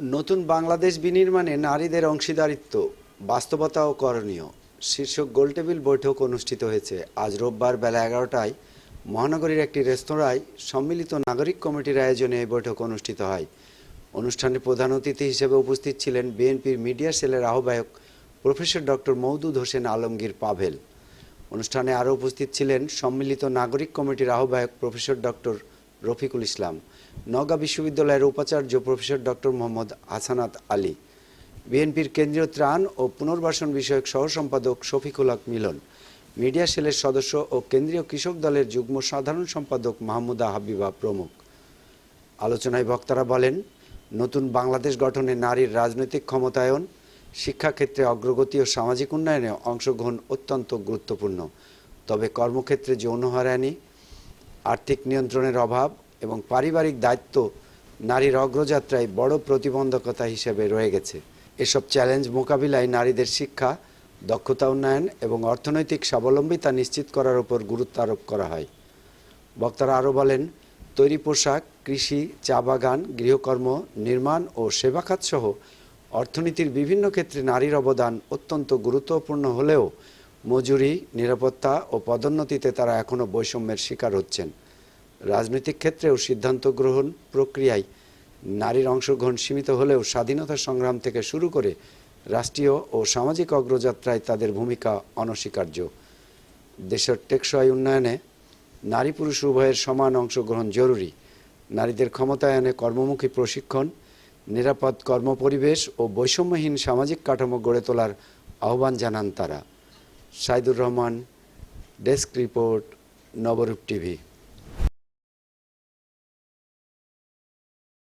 নতুন বাংলাদেশ বিনির্মাণে নারীদের অংশীদারিত্ব বাস্তবতা ও করণীয়। শীর্ষক গোলটেবিল বৈঠক অনুষ্ঠিত হয়েছে। আজ রোববার বেলা এগারোটায় মহানগরীর একটি রেস্তোরাঁয় সম্মিলিত নাগরিক কমিটির আয়োজনে এই বৈঠক অনুষ্ঠিত হয়। অনুষ্ঠানে প্রধান অতিথি হিসেবে উপস্থিত ছিলেন বিএনপির মিডিয়া সেলের আহ্বায়ক প্রফেসর ডক্টর মৌদুদ হোসেন আলমগীর পাভেল। অনুষ্ঠানে আরও উপস্থিত ছিলেন সম্মিলিত নাগরিক কমিটির আহ্বায়ক প্রফেসর ডক্টর রফিকুল ইসলাম, নওগাঁ বিশ্ববিদ্যালয়ের উপাচার্য প্রফেসর ডক্টর মোহাম্মদ হাসানাত আলী, বিএনপির কেন্দ্রীয় ত্রাণ ও পুনর্বাসন বিষয়ক সহ সম্পাদক শফিকুল হক মিলন, মিডিয়া সেলের সদস্য ও কেন্দ্রীয় কৃষক দলের যুগ্ম সাধারণ সম্পাদক মাহমুদা হাবিবা প্রমুখ। আলোচনায় বক্তারা বলেন, নতুন বাংলাদেশ গঠনে নারীর রাজনৈতিক ক্ষমতায়ন, শিক্ষাক্ষেত্রে অগ্রগতি ও সামাজিক উন্নয়নে অংশগ্রহণ অত্যন্ত গুরুত্বপূর্ণ। তবে কর্মক্ষেত্রে যৌন হয়রানি আর্থিক নিয়ন্ত্রণের অভাব এবং পারিবারিক দায়িত্ব নারীর অগ্রযাত্রায় বড় প্রতিবন্ধকতা হিসেবে রয়ে গেছে। এসব চ্যালেঞ্জ মোকাবিলায় নারীদের শিক্ষা, দক্ষতা উন্নয়ন এবং অর্থনৈতিক স্বাবলম্বিতা নিশ্চিত করার উপর গুরুত্ব আরোপ করা হয়। বক্তারা আরও বলেন, তৈরি পোশাক, কৃষি, চা বাগান, গৃহকর্ম, নির্মাণ ও সেবা খাত সহ অর্থনীতির বিভিন্ন ক্ষেত্রে নারীর অবদান অত্যন্ত গুরুত্বপূর্ণ হলেও মজুরি, নিরাপত্তা ও পদোন্নতিতে তারা এখনও বৈষম্যের শিকার হচ্ছেন। রাজনৈতিক ক্ষেত্রেও সিদ্ধান্ত গ্রহণ প্রক্রিয়ায় নারীর অংশগ্রহণ সীমিত হলেও স্বাধীনতা সংগ্রাম থেকে শুরু করে রাষ্ট্রীয় ও সামাজিক অগ্রযাত্রায় তাদের ভূমিকা অনস্বীকার্য। দেশের টেকসই উন্নয়নে নারী পুরুষ উভয়ের সমান অংশগ্রহণ জরুরি। নারীদের ক্ষমতায়নে কর্মমুখী প্রশিক্ষণ, নিরাপদ কর্মপরিবেশ ও বৈষম্যহীন সামাজিক কাঠামো গড়ে তোলার আহ্বান জানান তারা। Saidur Rahman desk report Nabarup TV.